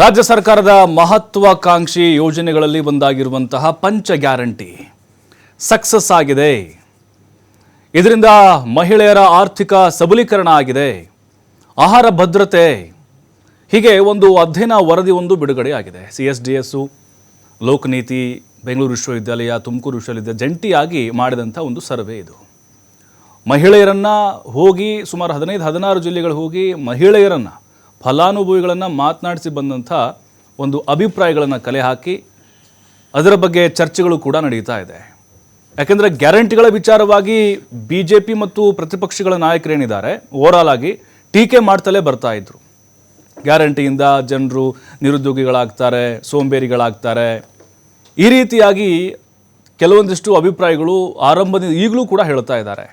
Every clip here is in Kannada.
ರಾಜ್ಯ ಸರ್ಕಾರದ ಮಹತ್ವಾಕಾಂಕ್ಷಿ ಯೋಜನೆಗಳಲ್ಲಿ ಒಂದಾಗಿರುವಂತಹ ಪಂಚ ಗ್ಯಾರಂಟಿ. ಸಕ್ಸಸ್ ಆಗಿದೆ. ಇದರಿಂದ ಮಹಿಳೆಯರ ಆರ್ಥಿಕ ಸಬಲೀಕರಣ ಆಗಿದೆ. ಆಹಾರ ಭದ್ರತೆ. ಹೀಗೆ ಒಂದು ಅಧ್ಯಯನ ವರದಿ ಒಂದು ಬಿಡುಗಡೆಯಾಗಿದೆ C S D S, Lokniti, Bengaluru ವಿಶ್ವವಿದ್ಯಾಲಯ, ತುಮಕೂರು ವಿಶ್ವವಿದ್ಯಾಲಯ ಜಂಟಿಯಾಗಿ ಮಾಡಿದಂಥ ಒಂದು ಸರ್ವೆ ಇದು. ಮಹಿಳೆಯರನ್ನು ಹೋಗಿ ಸುಮಾರು ಹದಿನೈದು, ಹದಿನಾರು ಜಿಲ್ಲೆಗಳು ಹೋಗಿ ಮಹಿಳೆಯರನ್ನು ಫಲಾನುಭವಿಗಳನ್ನು ಮಾತನಾಡಿಸಿ ಬಂದಂಥ ಒಂದು ಅಭಿಪ್ರಾಯಗಳನ್ನು ಕಲೆ ಹಾಕಿ ಅದರ ಬಗ್ಗೆ ಚರ್ಚೆಗಳು ಕೂಡ ನಡೀತಾ ಇದೆ. ಯಾಕೆಂದರೆ ಗ್ಯಾರಂಟಿಗಳ ವಿಚಾರವಾಗಿ ಬಿ ಜೆ ಪಿ ಮತ್ತು ಪ್ರತಿಪಕ್ಷಗಳ ನಾಯಕರೇನಿದ್ದಾರೆ ಓವರಾಲ್ ಆಗಿ ಟೀಕೆ ಮಾಡ್ತಲೇ ಬರ್ತಾ ಇದ್ರು. ಗ್ಯಾರಂಟಿಯಿಂದ ಜನರು ನಿರುದ್ಯೋಗಿಗಳಾಗ್ತಾರೆ, ಸೋಂಬೇರಿಗಳಾಗ್ತಾರೆ. ಈ ರೀತಿಯಾಗಿ ಕೆಲವೊಂದಿಷ್ಟು ಅಭಿಪ್ರಾಯಗಳು ಆರಂಭದಿಂದ ಈಗಲೂ ಕೂಡ ಹೇಳ್ತಾ ಇದ್ದಾರೆ.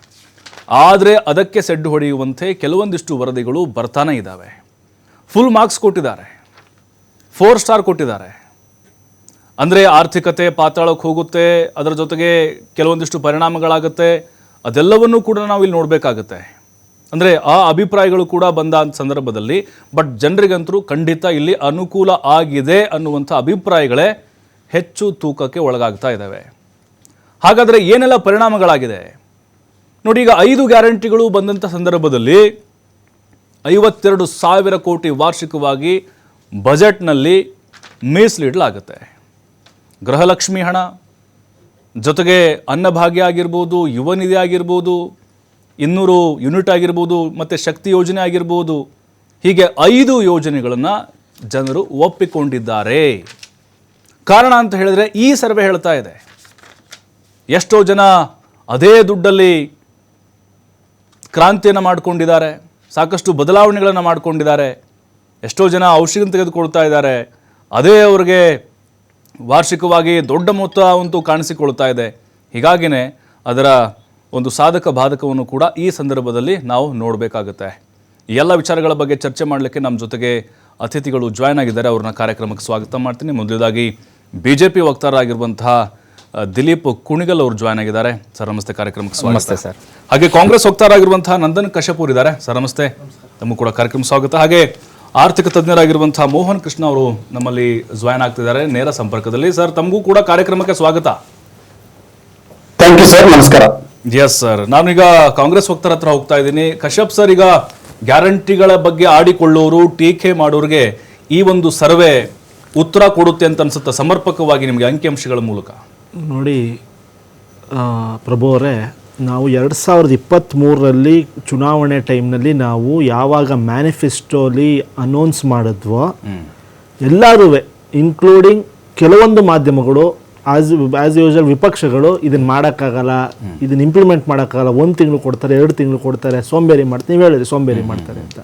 ಆದರೆ ಅದಕ್ಕೆ ಸೆಡ್ಡು ಹೊಡೆಯುವಂತೆ ಕೆಲವೊಂದಿಷ್ಟು ವರದಿಗಳು ಬರ್ತಾನೆ ಇದ್ದಾವೆ. ಫುಲ್ ಮಾರ್ಕ್ಸ್ ಕೊಟ್ಟಿದ್ದಾರೆ. ಫೋರ್ ಸ್ಟಾರ್ ಕೊಟ್ಟಿದ್ದಾರೆ. ಅಂದರೆ ಆರ್ಥಿಕತೆ ಪಾತಾಳಕ್ಕೆ ಹೋಗುತ್ತೆ, ಅದರ ಜೊತೆಗೆ ಕೆಲವೊಂದಿಷ್ಟು ಪರಿಣಾಮಗಳಾಗುತ್ತೆ, ಅದೆಲ್ಲವನ್ನೂ ಕೂಡ ನಾವು ಇಲ್ಲಿ ನೋಡಬೇಕಾಗತ್ತೆ. ಅಂದರೆ ಆ ಅಭಿಪ್ರಾಯಗಳು ಕೂಡ ಬಂದ ಸಂದರ್ಭದಲ್ಲಿ ಬಟ್ ಜನರಿಗಂತರೂ ಖಂಡಿತ ಇಲ್ಲಿ ಅನುಕೂಲ ಆಗಿದೆ ಅನ್ನುವಂಥ ಅಭಿಪ್ರಾಯಗಳೇ ಹೆಚ್ಚು ತೂಕಕ್ಕೆ ಒಳಗಾಗ್ತಾ ಇದ್ದಾವೆ. ಹಾಗಾದರೆ ಏನೆಲ್ಲ ಪರಿಣಾಮಗಳಾಗಿದೆ? ನೋಡಿ, ಈಗ ಐದು ಗ್ಯಾರಂಟಿಗಳು ಬಂದಂಥ ಸಂದರ್ಭದಲ್ಲಿ ಐವತ್ತೆರಡು ಸಾವಿರ ಕೋಟಿ ವಾರ್ಷಿಕವಾಗಿ ಬಜೆಟ್ನಲ್ಲಿ ಮೀಸಲಿಡಲಾಗುತ್ತೆ. ಗೃಹಲಕ್ಷ್ಮಿ ಹಣ, ಜೊತೆಗೆ ಅನ್ನಭಾಗ್ಯ ಆಗಿರ್ಬೋದು ಯುವ ನಿಧಿ ಆಗಿರ್ಬೋದು, ಇನ್ನೂರು ಯೂನಿಟ್ ಆಗಿರ್ಬೋದು, ಮತ್ತು ಶಕ್ತಿ ಯೋಜನೆ ಆಗಿರ್ಬೋದು, ಹೀಗೆ ಐದು ಯೋಜನೆಗಳನ್ನು ಜನರು ಒಪ್ಪಿಕೊಂಡಿದ್ದಾರೆ. ಕಾರಣ ಅಂತ ಹೇಳಿದ್ರೆ ಈ ಸರ್ವೆ ಹೇಳ್ತಾ ಇದೆ. ಎಷ್ಟೋ ಜನ ಅದೇ ದುಡ್ಡಲ್ಲಿ ಕ್ರಾಂತಿಯನ್ನು ಮಾಡಿಕೊಂಡಿದ್ದಾರೆ. ಸಾಕಷ್ಟು ಬದಲಾವಣೆಗಳನ್ನು ಮಾಡಿಕೊಂಡಿದ್ದಾರೆ. ಎಷ್ಟೋ ಜನ ಔಷಧಿ ತೆಗೆದುಕೊಳ್ತಾ ಇದ್ದಾರೆ. ಅದೇ ಅವರಿಗೆ ವಾರ್ಷಿಕವಾಗಿ ದೊಡ್ಡ ಮೊತ್ತ ಅಂತೂ ಕಾಣಿಸಿಕೊಳ್ತಾ ಇದೆ. ಹೀಗಾಗಿಯೇ ಅದರ ಒಂದು ಸಾಧಕ ಬಾಧಕವನ್ನು ಕೂಡ ಈ ಸಂದರ್ಭದಲ್ಲಿ ನಾವು ನೋಡಬೇಕಾಗುತ್ತೆ. ಈ ಎಲ್ಲ ವಿಚಾರಗಳ ಬಗ್ಗೆ ಚರ್ಚೆ ಮಾಡಲಿಕ್ಕೆ ನಮ್ಮ ಜೊತೆಗೆ ಅತಿಥಿಗಳು ಜಾಯ್ನ್ ಆಗಿದ್ದಾರೆ. ಅವ್ರನ್ನ ಕಾರ್ಯಕ್ರಮಕ್ಕೆ ಸ್ವಾಗತ ಮಾಡ್ತೀನಿ. ಮೊದಲದಾಗಿ ಬಿ ಜೆ ಪಿ ವಕ್ತಾರರಾಗಿರುವಂತಹ ದಿಲೀಪ್ ಕುಣಿಗಲ್ ಅವರು ಜಾಯ್ನ್ ಆಗಿದ್ದಾರೆ. ಸರ್ ನಮಸ್ತೆ ಕಾರ್ಯಕ್ರಮಕ್ಕೆ ಸ್ವಾಗತ. ನಮಸ್ತೆ ಸರ್. ಹಾಗೆ ಕಾಂಗ್ರೆಸ್ ವಕ್ತಾರಾಗಿರುವಂತಹ ನಂದನ್ ಕಶ್ಯಪೂರ್ ಇದ್ದಾರೆ ಸರ್ ನಮಸ್ತೆ. ತಮ್ಮ ಕೂಡ ಕಾರ್ಯಕ್ರಮ ಸ್ವಾಗತ. ಹಾಗೆ ಆರ್ಥಿಕ ತಜ್ಞರಾಗಿರುವಂತಹ ಮೋಹನ್ ಕೃಷ್ಣ ಅವರು ನಮ್ಮಲ್ಲಿ ಜಾಯ್ನ್ ಆಗ್ತಿದ್ದಾರೆ ನೇರ ಸಂಪರ್ಕದಲ್ಲಿ. ಸರ್ ತಮಗೂ ಕೂಡ ಕಾರ್ಯಕ್ರಮಕ್ಕೆ ಸ್ವಾಗತ. ಥ್ಯಾಂಕ್ ಯು ಸರ್ ನಮಸ್ಕಾರ. ಎಸ್ ಸರ್ ನಾನೀಗ ಕಾಂಗ್ರೆಸ್ ವಕ್ತರ ಹತ್ರ ಹೋಗ್ತಾ ಇದ್ದೀನಿ. ಕಶ್ಯಪ್ ಸರ್ ಈಗ ಗ್ಯಾರಂಟಿಗಳ ಬಗ್ಗೆ ಆಡಿಕೊಳ್ಳೋರು ಟೀಕೆ ಮಾಡೋರಿಗೆ ಈ ಒಂದು ಸರ್ವೆ ಉತ್ತರ ಕೊಡುತ್ತೆ ಅಂತ ಅನ್ಸುತ್ತೆ. ಸಮರ್ಪಕವಾಗಿ ನಿಮಗೆ ಅಂಕಿಅಂಶಗಳ ಮೂಲಕ. ನೋಡಿ ಪ್ರಭು ಅವರೇ ನಾವು ಎರಡು ಸಾವಿರದ ಇಪ್ಪತ್ತ್ಮೂರರಲ್ಲಿ ಚುನಾವಣೆ ಟೈಮ್ನಲ್ಲಿ ನಾವು ಯಾವಾಗ ಮ್ಯಾನಿಫೆಸ್ಟೋಲಿ ಅನೌನ್ಸ್ ಮಾಡಿದ್ವೋ ಎಲ್ಲರೂ ಇನ್ಕ್ಲೂಡಿಂಗ್ ಕೆಲವೊಂದು ಮಾಧ್ಯಮಗಳು ಆಸ್ ಆಸ್ ಯೂಶಲ್ ವಿಪಕ್ಷಗಳು ಇದನ್ನು ಮಾಡೋಕ್ಕಾಗಲ್ಲ ಇದನ್ನು ಇಂಪ್ಲಿಮೆಂಟ್ ಮಾಡೋಕ್ಕಾಗಲ್ಲ ಒಂದು ತಿಂಗಳು ಕೊಡ್ತಾರೆ ಎರಡು ತಿಂಗಳು ಕೊಡ್ತಾರೆ ಸೋಂಬೇರಿ ಮಾಡ್ತಾರೆ ನೀವು ಹೇಳಿದ್ರೆ ಸೋಂಬೇರಿ ಮಾಡ್ತಾರೆ ಅಂತ.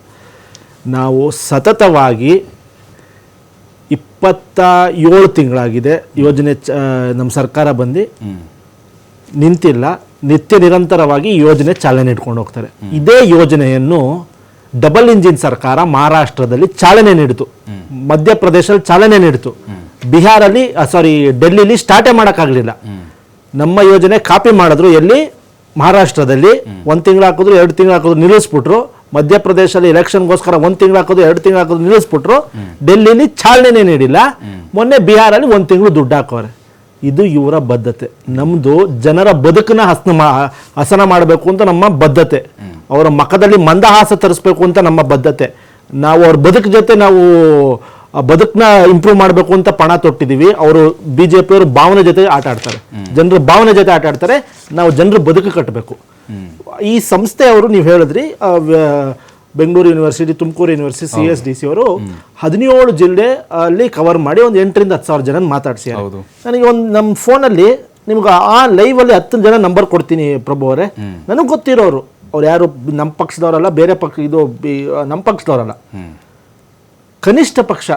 ನಾವು ಸತತವಾಗಿ ಇಪ್ಪತ್ತ ಏಳು ತಿಂಗಳಾಗಿದೆ. ಯೋಜನೆ ಚ ನಮ್ಮ ಸರ್ಕಾರ ಬಂದು ನಿಂತಿಲ್ಲ. ನಿತ್ಯ ನಿರಂತರವಾಗಿ ಯೋಜನೆ ಚಾಲನೆ ಇಟ್ಕೊಂಡು ಹೋಗ್ತಾರೆ. ಇದೇ ಯೋಜನೆಯನ್ನು ಡಬಲ್ ಇಂಜಿನ್ ಸರ್ಕಾರ ಮಹಾರಾಷ್ಟ್ರದಲ್ಲಿ ಚಾಲನೆ ನೀಡಿತು. ಮಧ್ಯಪ್ರದೇಶದಲ್ಲಿ ಚಾಲನೆ ನೀಡಿತು. ಬಿಹಾರಲ್ಲಿ ಸಾರಿ ಡೆಲ್ಲಿಲಿ ಸ್ಟಾರ್ಟೇ ಮಾಡೋಕ್ಕಾಗಲಿಲ್ಲ. ನಮ್ಮ ಯೋಜನೆ ಕಾಪಿ ಮಾಡಿದ್ರು. ಎಲ್ಲಿ? ಮಹಾರಾಷ್ಟ್ರದಲ್ಲಿ. ಒಂದು ತಿಂಗಳು ಹಾಕಿದ್ರು ಎರಡು ತಿಂಗಳು ಹಾಕಿದ್ರು ನಿಲ್ಲಿಸ್ಬಿಟ್ರು. ಮಧ್ಯಪ್ರದೇಶದಲ್ಲಿ ಎಲೆಕ್ಷನ್ಗೋಸ್ಕರ ಒಂದು ತಿಂಗಳು ಹಾಕೋದು ಎರಡು ತಿಂಗಳು ಹಾಕೋದು ನಿಲ್ಲಿಸ್ಬಿಟ್ರು. ಡೆಲ್ಲಿಲಿ ಚಾಲನೆ ನೀಡಿಲ್ಲ. ಮೊನ್ನೆ ಬಿಹಾರಲ್ಲಿ ಒಂದು ತಿಂಗಳು ದುಡ್ಡು ಹಾಕೋರೆ. ಇದು ಇವರ ಬದ್ಧತೆ. ನಮ್ಮದು ಜನರ ಬದುಕನ್ನ ಹಸನ ಹಸನ ಮಾಡಬೇಕು ಅಂತ ನಮ್ಮ ಬದ್ಧತೆ. ಅವರ ಮಖದಲ್ಲಿ ಮಂದಹಾಸ ತರಿಸ್ಬೇಕು ಅಂತ ನಮ್ಮ ಬದ್ಧತೆ. ನಾವು ಅವ್ರ ಬದುಕು ಜೊತೆ ನಾವು ಬದುಕನ್ನ ಇಂಪ್ರೂವ್ ಮಾಡಬೇಕು ಅಂತ ಪಣ ತೊಟ್ಟಿದ್ದೀವಿ ಅವರು ಬಿ ಜೆ ಪಿಯವರು ಭಾವನೆ ಜೊತೆ ಆಟ ಆಡ್ತಾರೆ. ಜನರ ಭಾವನೆ ಜೊತೆ ಆಟ ಆಡ್ತಾರೆ. ನಾವು ಜನರ ಬದುಕು ಕಟ್ಟಬೇಕು ಈ ಸಂಸ್ಥೆಯವರು ನೀವು ಹೇಳಿದ್ರಿ Bengaluru university Tumakuru university C S D C ಅವರು ಹದಿನೇಳು ಜಿಲ್ಲೆ ಅಲ್ಲಿ ಕವರ್ ಮಾಡಿ ಒಂದು ಎಂಟರಿಂದ ಹತ್ತು ಸಾವಿರ ಜನ ಮಾತಾಡಿಸಿ ಹೌದು. ನನಗೆ ಒಂದು ನಮ್ಮ ಫೋನಲ್ಲಿ ನಿಮ್ಗೆ ಆ ಲೈವಲ್ಲಿ ಹತ್ತು ಜನ ನಂಬರ್ ಕೊಡ್ತೀನಿ ಪ್ರಭು ಅವರೇ. ನನಗೆ ಗೊತ್ತಿರೋರು ಅವ್ರು ಯಾರು ನಮ್ಮ ಪಕ್ಷದವರಲ್ಲ ಬೇರೆ ಪಕ್ಷ ಇದು ನಮ್ಮ ಪಕ್ಷದವರಲ್ಲ. ಕನಿಷ್ಠ ಪಕ್ಷ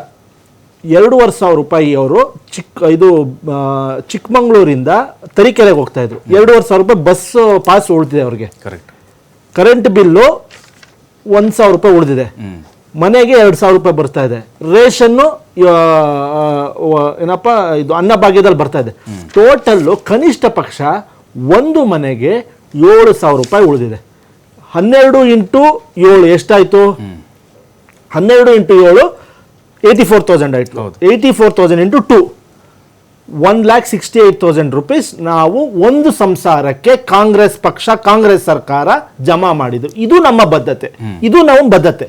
ಎರಡೂವರೆ ಸಾವಿರ ರೂಪಾಯಿ ಅವರು ಚಿಕ್ಕ ಇದು ಚಿಕ್ಕಮಂಗ್ಳೂರಿಂದ ತರೀಕೆರೆಗೆ ಹೋಗ್ತಾ ಇದ್ರು. ಎರಡೂವರೆ ಸಾವಿರ ರೂಪಾಯಿ ಬಸ್ ಪಾಸ್ ಉಳಿದಿದೆ ಅವ್ರಿಗೆ. ಕರೆಕ್ಟ್ ಕರೆಂಟ್ ಬಿಲ್ಲು ಒಂದು ಸಾವಿರ ರೂಪಾಯಿ ಉಳಿದಿದೆ. ಮನೆಗೆ ಎರಡು ಸಾವಿರ ರೂಪಾಯಿ ಬರ್ತಾ ಇದೆ. ರೇಷನ್ನು ಏನಪ್ಪ ಇದು ಅನ್ನಭಾಗ್ಯದಲ್ಲಿ ಬರ್ತಾ ಇದೆ. ಟೋಟಲ್ಲು ಕನಿಷ್ಠ ಪಕ್ಷ ಒಂದು ಮನೆಗೆ ಏಳು ಸಾವಿರ ರೂಪಾಯಿ ಉಳಿದಿದೆ. ಹನ್ನೆರಡು ಇಂಟು ಏಳು ಎಷ್ಟಾಯಿತು? ಹನ್ನೆರಡು ಇಂಟು ಏಳು ಏಯ್ಟಿ ಫೋರ್ ತೌಸಂಡ್ ಆಯಿತು. Eighty four thousand into two one lakh sixty eight thousand rupees ನಾವು ಒಂದು ಸಂಸಾರಕ್ಕೆ ಕಾಂಗ್ರೆಸ್ ಪಕ್ಷ ಕಾಂಗ್ರೆಸ್ ಸರ್ಕಾರ ಜಮಾ ಮಾಡಿದ್ದು. ಇದು ನಮ್ಮ ಬದ್ಧತೆ. ಇದು ನಾವು ಬದ್ಧತೆ.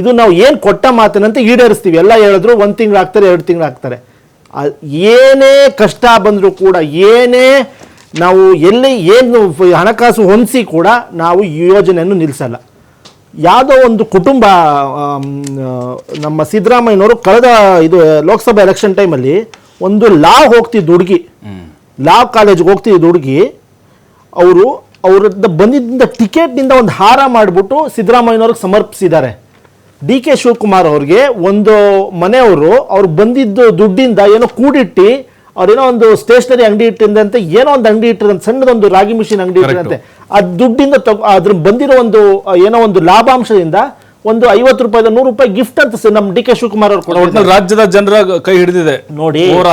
ಇದು ನಾವು ಏನು ಕೊಟ್ಟ ಮಾತಿನಂತೆ ಈಡೇರಿಸ್ತೀವಿ. ಎಲ್ಲ ಹೇಳಿದ್ರು ಒಂದು ತಿಂಗಳು ಆಗ್ತಾರೆ ಎರಡು ತಿಂಗಳು ಆಗ್ತಾರೆ. ಏನೇ ಕಷ್ಟ ಬಂದರೂ ಕೂಡ ಏನೇ ನಾವು ಎಲ್ಲಿ ಏನು ಹಣಕಾಸು ಹೊಂದಿಸಿ ಕೂಡ ನಾವು ಈ ಯೋಜನೆಯನ್ನು ನಿಲ್ಲಿಸಲ್ಲ ಯಾವುದೋ ಒಂದು ಕುಟುಂಬ ನಮ್ಮ ಸಿದ್ದರಾಮಯ್ಯನವರು ಕಳೆದ ಇದು, ಲೋಕಸಭಾ ಎಲೆಕ್ಷನ್ ಟೈಮಲ್ಲಿ ಒಂದು ಲಾ ಹೋಗ್ತಿದ್ದ ಹುಡುಗಿ, ಲಾ ಕಾಲೇಜ್ಗೆ ಹೋಗ್ತಿದ್ದ ಹುಡುಗಿ, ಅವರು ಅವ್ರದ್ದು ಬಂದಿದ್ದ ಟಿಕೆಟ್ನಿಂದ ಒಂದು ಹಾರ ಮಾಡಿಬಿಟ್ಟು ಸಿದ್ದರಾಮಯ್ಯನವ್ರಿಗೆ ಸಮರ್ಪಿಸಿದ್ದಾರೆ. ಡಿ ಕೆ ಶಿವಕುಮಾರ್ ಅವ್ರಿಗೆ ಒಂದು ಮನೆಯವರು ಅವ್ರು ಬಂದಿದ್ದು ದುಡ್ಡಿಂದ ಏನೋ ಕೂಡಿಟ್ಟು ಅವ್ರೇನೋ ಒಂದು ಸ್ಟೇಷನರಿ ಅಂಗಡಿ ಇಟ್ಟಿದ್ದಂತೆ ಏನೋ ಒಂದು ಅಂಗಡಿ ಇಟ್ಟಿರಂತೆ ಸಣ್ಣದೊಂದು ರಾಗಿ ಮಿಷಿನ್ ಅಂಗಡಿ ಇಟ್ಟಿರಂತೆ ಆ ದುಡ್ಡಿಂದ ತಗೊ ಅದ್ರ ಬಂದಿರೋ ಒಂದು ಏನೋ ಒಂದು ಲಾಭಾಂಶದಿಂದ ಒಂದು ಐವತ್ತು ರೂಪಾಯಿ ನೂರು ರೂಪಾಯಿ ಗಿಫ್ಟ್ ಅಂತ ನಮ್ ನಮ್ಮ ಡಿ ಕೆ ಶಿವಕುಮಾರ್ ಅವ್ರು ಕೊಡೋದು ರಾಜ್ಯದ ಜನರ ಕೈ ಹಿಡಿದಿದೆ ನೋಡಿ ಓವರ್